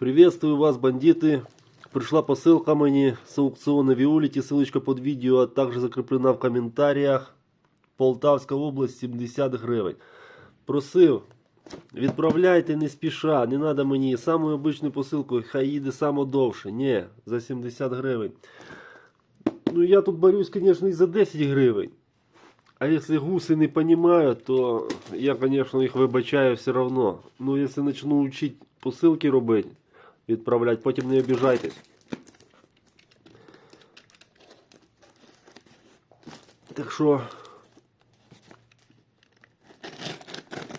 Приветствую вас, бандиты. Пришла посылка мені з аукціону Віоліті, ссылочка под відео, а також закріплена в коментарях. Полтавська область 70 гривень. Просив, відправляйте не спіша, не треба мені самою обичною посилкою, хай їде саме довше. Ні, за 70 гривень. Ну я тут борюсь, звісно, і за 10 гривень. А если гуси не понимают, то я, конечно, їх вибачаю все равно. Ну, если начну учить посилки робити, відправляти, потім не обіжайтесь. Так що,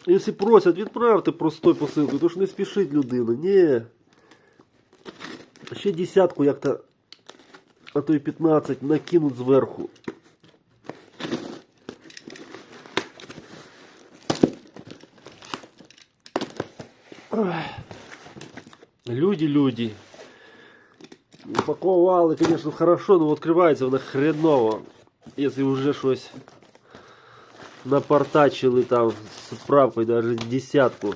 якщо просять, відправте простой посилку, то ж не спішить людина. Ні. Ще десятку як-то, а то й 15 накинуть зверху. Люди, люди. Упаковали, конечно, хорошо, но відкривається вона хреново. Якщо вже щось напортачили там з відправкою, даже десятку.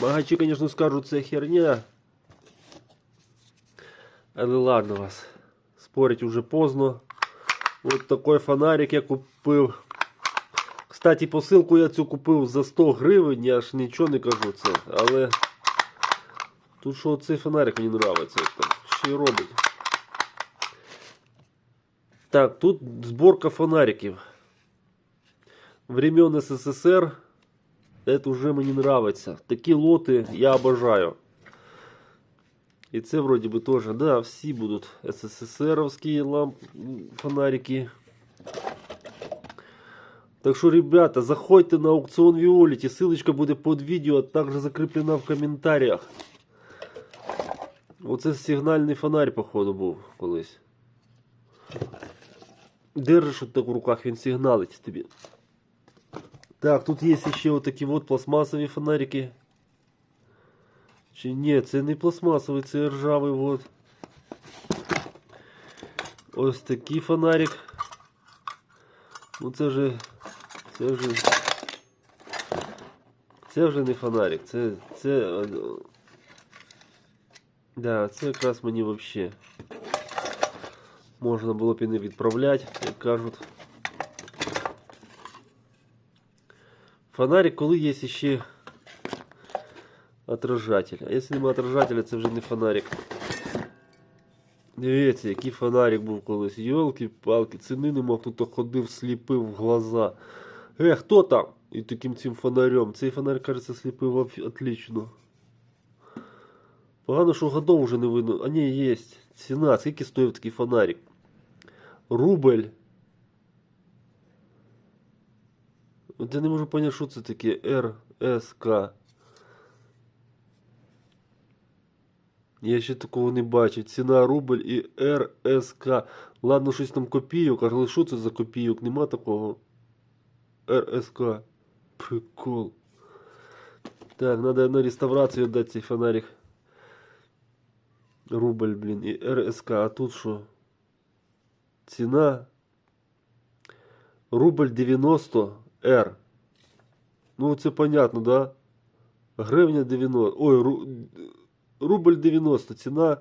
Багачі, конечно, скажуть, це херня. Але ладно вас. Спорить уже поздно. Вот такой фонарик я купив. Кстати, посилку я цю купив за 100 гривень, я ж нічого не кажу це, але тут що цей фонарик мені подобається, ще й робить. Так, тут зборка фонариків. Времен СССР. Это уже мені нравится. Такі лоти я обожаю. І це вроде би теж, да, всі будуть СССРовські ламп фонарики. Так що, ребята, заходьте на аукціон Віоліті, ссылочка буде під відео, а також закріплена в коментарях. Оце сигнальний фонарь, походу, був колись. Держиш от так в руках, він сигналить тобі. Так, тут є ще отакі от пластмасові фонарики. Чи ні, це не пластмасовий, це ржавий вот. Ось такий фонарик. Ну це вже. Це вже. Це вже не фонарик, це. це. Да, це якраз мені вообще. Можна було б і не відправляти, як кажуть. Фонарик, коли є ще отражатель. А якщо немає отражателя, це вже не фонарик. Дивіться, який фонарик був колись. Йолки-палки, ціни нема, хто ходив, сліпив в глаза. Е, хто там? І таким цим фонарем. Цей фонарь, кажется, сліпив отлично. Погано, що годов вже не видно. А ні, є. Ціна, скільки стоїть такий фонарик? Рубль. От я не можу поняти, що це таке РСК. Я ще такого не бачив. Ціна рубль і РСК. Ладно, щось там копійок, але що це за копійок? Нема такого. РСК. Прикол. Так, надо на реставрацію дати цей фонарик. Рубль, блін, і РСК. А тут що? Ціна. Рубль 90 Р. Ну, це понятно, да? Гривня 90. Ой, ру... рубль 90. Ціна.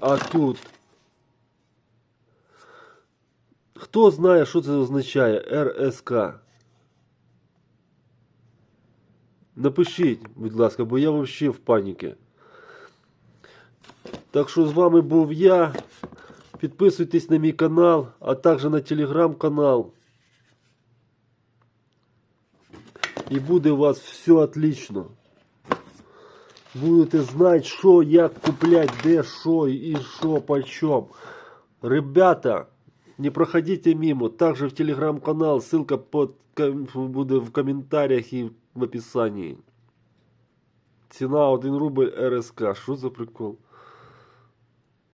А тут. Хто знає, що це означає? РСК. Напишіть, будь ласка, бо я взагалі в паніці. Так що з вами був я. Підписуйтесь на мій канал, а також на телеграм-канал. І буде у вас все отлично. Будете знати, що, як куплять, де, що і що, почем. Ребята, не проходите мимо. Также в телеграм-канал, ссылка под, буде в комментариях і в описании. Ціна 1 рубль РСК. Що за прикол?